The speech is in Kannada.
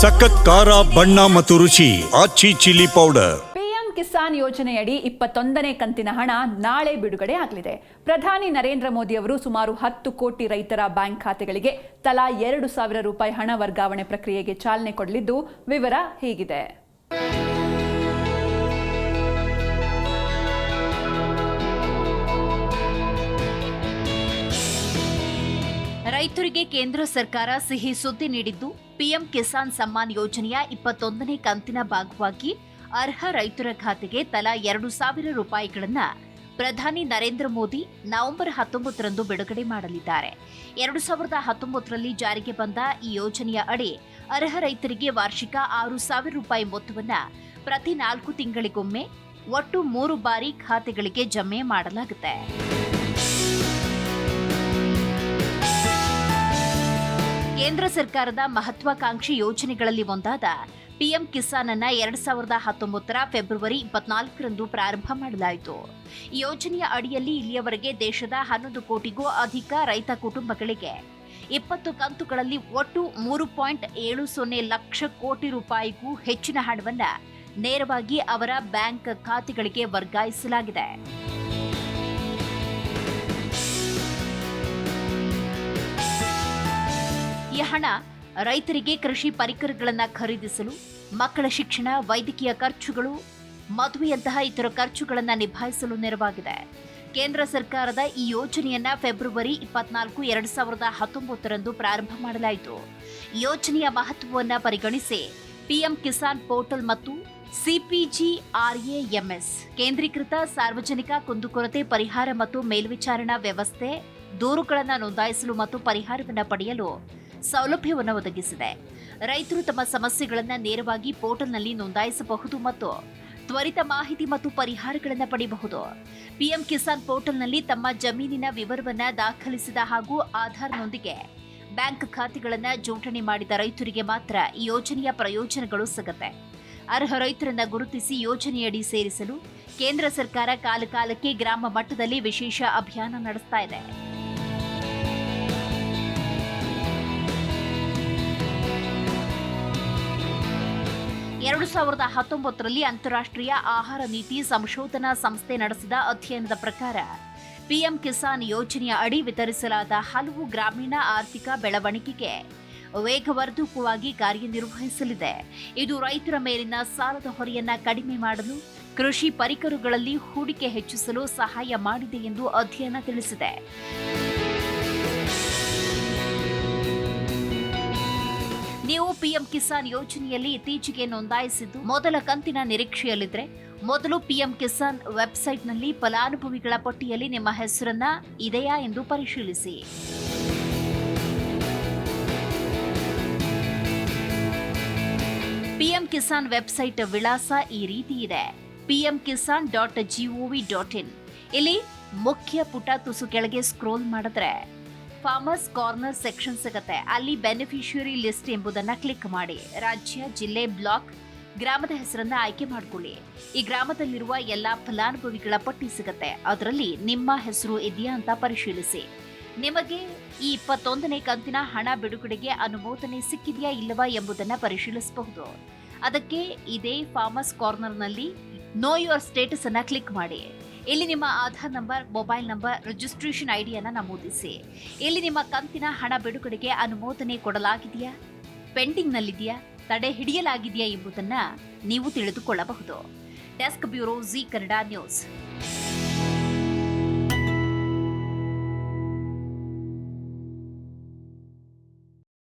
ಸಖತ್ ಖಾರ, ಬಣ್ಣ ಮತ್ತು ರುಚಿ, Aachi chilli powder. PM Kisan ಯೋಜನೆಯಡಿ ಇಪ್ಪತ್ತೊಂದನೇ ಕಂತಿನ ಹಣ ನಾಳೆ ಬಿಡುಗಡೆ ಆಗಲಿದೆ. ಪ್ರಧಾನಿ ನರೇಂದ್ರ ಮೋದಿ ಅವರು ಸುಮಾರು ಹತ್ತು ಕೋಟಿ ರೈತರ ಬ್ಯಾಂಕ್ ಖಾತೆಗಳಿಗೆ ತಲಾ ಎರಡು ಸಾವಿರ ರೂಪಾಯಿ ಹಣ ವರ್ಗಾವಣೆ ಪ್ರಕ್ರಿಯೆಗೆ ಚಾಲನೆ ಕೊಡಲಿದ್ದು ವಿವರ ಹೀಗಿದೆ. ರೈತರಿಗೆ ಕೇಂದ್ರ ಸರ್ಕಾರ ಸಿಹಿ ಸುದ್ದಿ ನೀಡಿದ್ದು, ಪಿಎಂ ಕಿಸಾನ್ ಸಮ್ಮಾನ್ ಯೋಜನೆಯ ಇಪ್ಪತ್ತೊಂದನೇ ಕಂತಿನ ಭಾಗವಾಗಿ ಅರ್ಹ ರೈತರ ಖಾತೆಗೆ ತಲಾ ಎರಡು ಸಾವಿರ ರೂಪಾಯಿಗಳನ್ನು ಪ್ರಧಾನಿ ನರೇಂದ್ರ ಮೋದಿ ನವೆಂಬರ್ ಹತ್ತೊಂಬತ್ತರಂದು ಬಿಡುಗಡೆ ಮಾಡಲಿದ್ದಾರೆ. ಎರಡು ಸಾವಿರದ ಹತ್ತೊಂಬತ್ತರಲ್ಲಿ ಜಾರಿಗೆ ಬಂದ ಈ ಯೋಜನೆಯ ಅಡಿ ಅರ್ಹ ರೈತರಿಗೆ ವಾರ್ಷಿಕ ಆರು ಸಾವಿರ ರೂಪಾಯಿ ಮೊತ್ತವನ್ನು ಪ್ರತಿ ನಾಲ್ಕು ತಿಂಗಳಿಗೊಮ್ಮೆ ಒಟ್ಟು ಮೂರು ಬಾರಿ ಖಾತೆಗಳಿಗೆ ಜಮೆ ಮಾಡಲಾಗುತ್ತೆ. ಕೇಂದ್ರ ಸರ್ಕಾರದ ಮಹತ್ವಾಕಾಂಕ್ಷಿ ಯೋಜನೆಗಳಲ್ಲಿ ಒಂದಾದ ಪಿಎಂ ಕಿಸಾನ್ ಅನ್ನ ಎರಡ್ ಸಾವಿರದ ಹತ್ತೊಂಬತ್ತರ ಫೆಬ್ರವರಿ ಇಪ್ಪತ್ನಾಲ್ಕರಂದು ಪ್ರಾರಂಭ ಮಾಡಲಾಯಿತು. ಯೋಜನೆಯ ಅಡಿಯಲ್ಲಿ ಇಲ್ಲಿಯವರೆಗೆ ದೇಶದ ಹನ್ನೊಂದು ಕೋಟಿಗೂ ಅಧಿಕ ರೈತ ಕುಟುಂಬಗಳಿಗೆ ಇಪ್ಪತ್ತು ಕಂತುಗಳಲ್ಲಿ ಒಟ್ಟು ಮೂರು ಪಾಯಿಂಟ್ ಏಳು ಸೊನ್ನೆ ಲಕ್ಷ ಕೋಟಿ ರೂಪಾಯಿಗೂ ಹೆಚ್ಚಿನ ಹಣವನ್ನು ನೇರವಾಗಿ ಅವರ ಬ್ಯಾಂಕ್ ಖಾತೆಗಳಿಗೆ ವರ್ಗಾಯಿಸಲಾಗಿದೆ. ಈ ಹಣ, ರೈತರಿಗೆ ಕೃಷಿ ಪರಿಕರಗಳನ್ನು ಖರೀದಿಸಲು, ಮಕ್ಕಳ ಶಿಕ್ಷಣ, ವೈದ್ಯಕೀಯ ಖರ್ಚುಗಳು, ಮದುವೆಯಂತಹ ಇತರ ಖರ್ಚುಗಳನ್ನು ನಿಭಾಯಿಸಲು ನೆರವಾಗಿದೆ. ಕೇಂದ್ರ ಸರ್ಕಾರದ ಈ ಯೋಜನೆಯನ್ನ ಫೆಬ್ರವರಿ ಇಪ್ಪತ್ನಾಲ್ಕು, ಎರಡು ಸಾವಿರದ ಹತ್ತೊಂಬತ್ತರಂದು ಪ್ರಾರಂಭ ಮಾಡಲಾಯಿತು. ಯೋಜನೆಯ ಮಹತ್ವವನ್ನು ಪರಿಗಣಿಸಿ ಪಿಎಂ ಕಿಸಾನ್ ಪೋರ್ಟಲ್ ಮತ್ತು ಸಿಪಿಜಿಆರ್ಎಎಂಎಸ್ ಕೇಂದ್ರೀಕೃತ ಸಾರ್ವಜನಿಕ ಕುಂದುಕೊರತೆ ಪರಿಹಾರ ಮತ್ತು ಮೇಲ್ವಿಚಾರಣಾ ವ್ಯವಸ್ಥೆ, ದೂರುಗಳನ್ನು ನೋಂದಾಯಿಸಲು ಮತ್ತು ಪರಿಹಾರವನ್ನು ಪಡೆಯಲು ಸೌಲಭ್ಯವನ್ನು ಒದಗಿಸಿದೆ. ರೈತರು ತಮ್ಮ ಸಮಸ್ಯೆಗಳನ್ನು ನೇರವಾಗಿ ಪೋರ್ಟಲ್ನಲ್ಲಿ ನೋಂದಾಯಿಸಬಹುದು ಮತ್ತು ತ್ವರಿತ ಮಾಹಿತಿ ಮತ್ತು ಪರಿಹಾರಗಳನ್ನು ಪಡೆಯಬಹುದು ಪಿಎಂ ಕಿಸಾನ್ ಪೋರ್ಟಲ್ನಲ್ಲಿ ತಮ್ಮ ಜಮೀನಿನ ವಿವರವನ್ನು ದಾಖಲಿಸಿದ ಹಾಗೂ ಆಧಾರ್ನೊಂದಿಗೆ ಬ್ಯಾಂಕ್ ಖಾತೆಗಳನ್ನು ಜೋಡಣೆ ಮಾಡಿದ ರೈತರಿಗೆ ಮಾತ್ರ ಈ ಯೋಜನೆಯ ಪ್ರಯೋಜನಗಳು ಸಿಗುತ್ತೆ. ಅರ್ಹ ರೈತರನ್ನು ಗುರುತಿಸಿ ಯೋಜನೆಯಡಿ ಸೇರಿಸಲು ಕೇಂದ್ರ ಸರ್ಕಾರ ಕಾಲಕಾಲಕ್ಕೆ ಗ್ರಾಮ ಮಟ್ಟದಲ್ಲಿ ವಿಶೇಷ ಅಭಿಯಾನ ನಡೆಸ್ತಾ ಇದೆ. ಎರಡು ಸಾವಿರದ ಹತ್ತೊಂಬತ್ತರಲ್ಲಿ ಅಂತಾರಾಷ್ಟ್ರೀಯ ಆಹಾರ ನೀತಿ ಸಂಶೋಧನಾ ಸಂಸ್ಥೆ ನಡೆಸಿದ ಅಧ್ಯಯನದ ಪ್ರಕಾರ, ಪಿಎಂ ಕಿಸಾನ್ ಯೋಜನೆಯ ಅಡಿ ವಿತರಿಸಲಾದ ಹಲವು ಗ್ರಾಮೀಣ ಆರ್ಥಿಕ ಬೆಳವಣಿಗೆಗೆ ವೇಗವರ್ಧಕವಾಗಿ ಕಾರ್ಯನಿರ್ವಹಿಸಲಿದೆ. ಇದು ರೈತರ ಮೇಲಿನ ಸಾಲದ ಹೊರೆಯನ್ನ ಕಡಿಮೆ ಮಾಡಲು, ಕೃಷಿ ಪರಿಕರಗಳಲ್ಲಿ ಹೂಡಿಕೆ ಹೆಚ್ಚಿಸಲು ಸಹಾಯ ಮಾಡಿದೆ ಎಂದು ಅಧ್ಯಯನ ತಿಳಿಸಿದೆ. ನೀವು ಪಿಎಂ ಕಿಸಾನ್ ಯೋಜನೆಯಲ್ಲಿ ಇತ್ತೀಚೆಗೆ ನೋಂದಾಯಿಸಿದ್ದು ಮೊದಲ ಕಂತಿನ ನಿರೀಕ್ಷೆಯಲ್ಲಿದ್ರೆ ಮೊದಲು ಪಿಎಂ ಕಿಸಾನ್ ವೆಬ್ಸೈಟ್ನಲ್ಲಿ ಫಲಾನುಭವಿಗಳ ಪಟ್ಟಿಯಲ್ಲಿ ನಿಮ್ಮ ಹೆಸರನ್ನ ಇದೆಯಾ ಎಂದು ಪರಿಶೀಲಿಸಿ. ಪಿಎಂ ಕಿಸಾನ್ ವೆಬ್ಸೈಟ್ ವಿಳಾಸ ಈ ರೀತಿ ಇದೆ. PM Kisan dot G O V dot in. ಇಲ್ಲಿ ಮುಖ್ಯ ಪುಟ ತುಸು ಕೆಳಗೆ ಸ್ಕ್ರೋಲ್ ಮಾಡಿದ್ರೆ ಫಾರ್ಮರ್ಸ್ ಕಾರ್ನರ್ ಸೆಕ್ಷನ್ ಸಿಗುತ್ತೆ. ಅಲ್ಲಿ ಬೆನಿಫಿಷಿಯರಿ ಲಿಸ್ಟ್ ಎಂಬುದನ್ನು ಕ್ಲಿಕ್ ಮಾಡಿ. ರಾಜ್ಯ, ಜಿಲ್ಲೆ ಬ್ಲಾಕ್ ಗ್ರಾಮದ ಹೆಸರನ್ನು ಆಯ್ಕೆ ಮಾಡಿಕೊಳ್ಳಿ. ಈ ಗ್ರಾಮದಲ್ಲಿರುವ ಎಲ್ಲ ಫಲಾನುಭವಿಗಳ ಪಟ್ಟಿ ಸಿಗುತ್ತೆ. ಅದರಲ್ಲಿ ನಿಮ್ಮ ಹೆಸರು ಇದೆಯಾ ಅಂತ ಪರಿಶೀಲಿಸಿ. ನಿಮಗೆ ಈ ಇಪ್ಪತ್ತೊಂದನೇ ಕಂತಿನ ಹಣ ಬಿಡುಗಡೆಗೆ ಅನುಮೋದನೆ ಸಿಕ್ಕಿದೆಯಾ ಇಲ್ಲವಾ ಎಂಬುದನ್ನು ಪರಿಶೀಲಿಸಬಹುದು. ಅದಕ್ಕೆ ಇದೇ ಫಾರ್ಮರ್ಸ್ ಕಾರ್ನರ್ನಲ್ಲಿ ನೋ ಯುವರ್ ಸ್ಟೇಟಸ್ ಅನ್ನು ಕ್ಲಿಕ್ ಮಾಡಿ. ಇಲ್ಲಿ ನಿಮ್ಮ Aadhaar number, mobile number registration ಐಡಿಯನ್ನು ನಮೂದಿಸಿ. ಇಲ್ಲಿ ನಿಮ್ಮ ಕಂತಿನ ಹಣ ಬಿಡುಗಡೆಗೆ ಅನುಮೋದನೆ ಕೊಡಲಾಗಿದೆಯಾ? ಪೆಂಡಿಂಗ್ನಲ್ಲಿದೆಯಾ ತಡೆ ಹಿಡಿಯಲಾಗಿದೆಯಾ ಎಂಬುದನ್ನು ನೀವು ತಿಳಿದುಕೊಳ್ಳಬಹುದು. Desk bureau Zee Kannada news